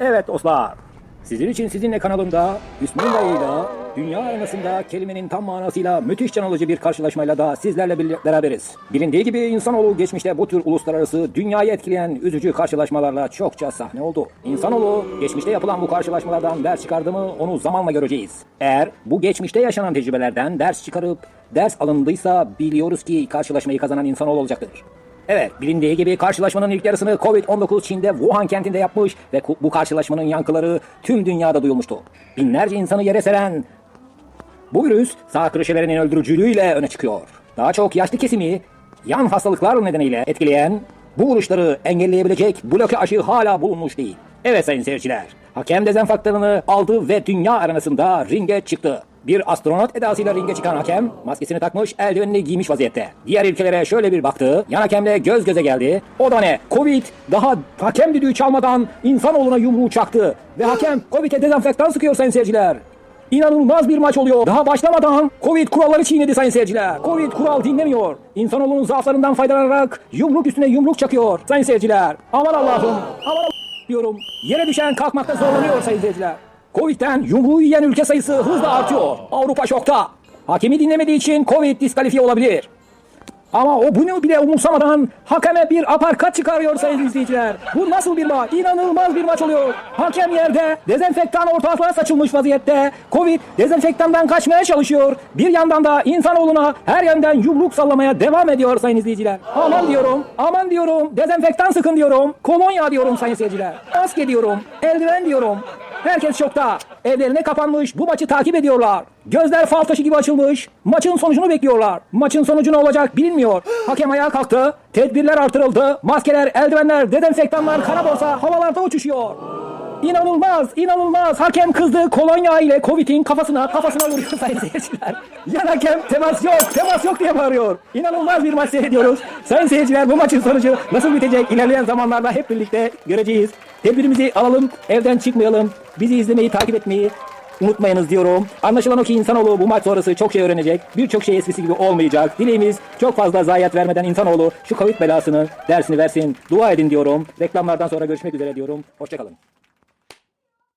Evet dostlar. Sizin için sizinle kanalımda Hüsnü yayıyla dünya arenasında kelimenin tam manasıyla müthiş can alıcı bir karşılaşmayla da sizlerle beraberiz. Bilindiği gibi insanoğlu geçmişte bu tür uluslararası dünyayı etkileyen üzücü karşılaşmalarla çokça sahne oldu. İnsanoğlu geçmişte yapılan bu karşılaşmalardan ders çıkardı mı onu zamanla göreceğiz. Eğer bu geçmişte yaşanan tecrübelerden ders çıkarıp ders alındıysa biliyoruz ki karşılaşmayı kazanan insanoğlu olacaktır. Evet, bilindiği gibi karşılaşmanın ilk yarısını Covid-19 Çin'de Wuhan kentinde yapmış ve bu karşılaşmanın yankıları tüm dünyada duyulmuştu. Binlerce insanı yere seren bu virüs sağ kreşelerinin öldürücülüğüyle öne çıkıyor. Daha çok yaşlı kesimi yan hastalıklar nedeniyle etkileyen bu vuruşları engelleyebilecek bloke aşı hala bulunmuş değil. Evet sayın seyirciler, hakem dezenfektanını aldı ve dünya arenasında ringe çıktı. Bir astronot edasıyla ringe çıkan hakem maskesini takmış, eldivenini giymiş vaziyette. Diğer ülkelere şöyle bir baktı, yan hakemle göz göze geldi. O da ne? Covid daha hakem düdüğü çalmadan insanoğluna yumruğu çaktı. Ve hakem Covid'e dezenfektan sıkıyor sayın seyirciler. İnanılmaz bir maç oluyor. Daha başlamadan Covid kuralları çiğnedi sayın seyirciler. Covid kural dinlemiyor. İnsanoğlunun zaaflarından faydalanarak yumruk üstüne yumruk çakıyor sayın seyirciler. Aman Allah'ım. Aman Allah'ım diyorum. Yere düşen kalkmakta zorlanıyor sayın seyirciler. Covid'den yumruğu yiyen ülke sayısı hızla artıyor. Avrupa şokta. Hakemi dinlemediği için Covid diskalifiye olabilir. Ama o bunu bile umursamadan hakeme bir aparkat çıkarıyor sayın izleyiciler. Bu nasıl bir maç? İnanılmaz bir maç oluyor. Hakem yerde dezenfektan ortalığa saçılmış vaziyette. Covid dezenfektandan kaçmaya çalışıyor. Bir yandan da insanoğluna her yandan yumruk sallamaya devam ediyor sayın izleyiciler. Aman diyorum, aman diyorum, dezenfektan sıkın diyorum. Kolonya diyorum sayın seyirciler. Maske diyorum, eldiven diyorum. Herkes şokta. Evlerine kapanmış bu maçı takip ediyorlar. Gözler fal taşı gibi açılmış. Maçın sonucunu bekliyorlar. Maçın sonucu ne olacak bilinmiyor. Hakem ayağa kalktı. Tedbirler artırıldı. Maskeler, eldivenler, dezenfektanlar, kara borsa havalarda uçuşuyor. İnanılmaz, inanılmaz. Hakem kızdı kolonya ile Covid'in kafasına, kafasına vuruyor sayın seyirciler. Yan hakem temas yok, temas yok diye bağırıyor. İnanılmaz bir maç seyrediyoruz. Sayın seyirciler bu maçın sonucu nasıl bitecek ilerleyen zamanlarda hep birlikte göreceğiz. Tedbirimizi alalım, evden çıkmayalım. Bizi izlemeyi, takip etmeyi unutmayınız diyorum. Anlaşılan o ki insanoğlu bu maç sonrası çok şey öğrenecek. Birçok şey eskisi gibi olmayacak. Dileğimiz çok fazla zayiat vermeden insanoğlu şu Covid belasını dersini versin. Dua edin diyorum. Reklamlardan sonra görüşmek üzere diyorum. Hoşçakalın.